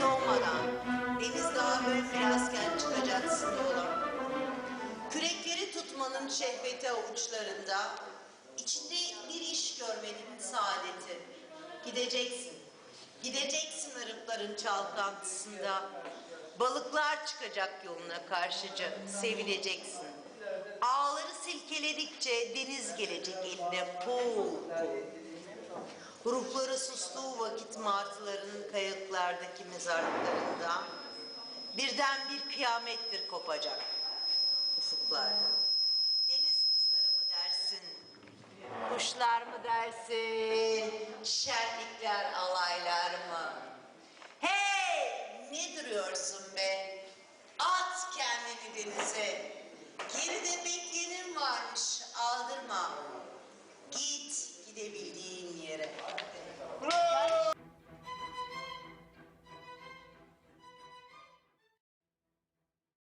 donmadan deniz daha böyle filasken çıkacaksın oğlum. Kürekleri tutmanın şehveti avuçlarında, içinde bir iş görmenin saadeti. Gideceksin, gideceksin ırıkların çalkantısında. Balıklar çıkacak yoluna karşıca, sevileceksin. Ağları silkeledikçe deniz gelecek eline pul. Ruhları sustuğu vakit martıların kayalıklardaki mezarlıklarında birden bir kıyamettir kopacak ufuklarda. Deniz kızları mı dersin, kuşlar mı dersin, şenlikler alaylar mı? Hey! Ne duruyorsun be? At kendini denize.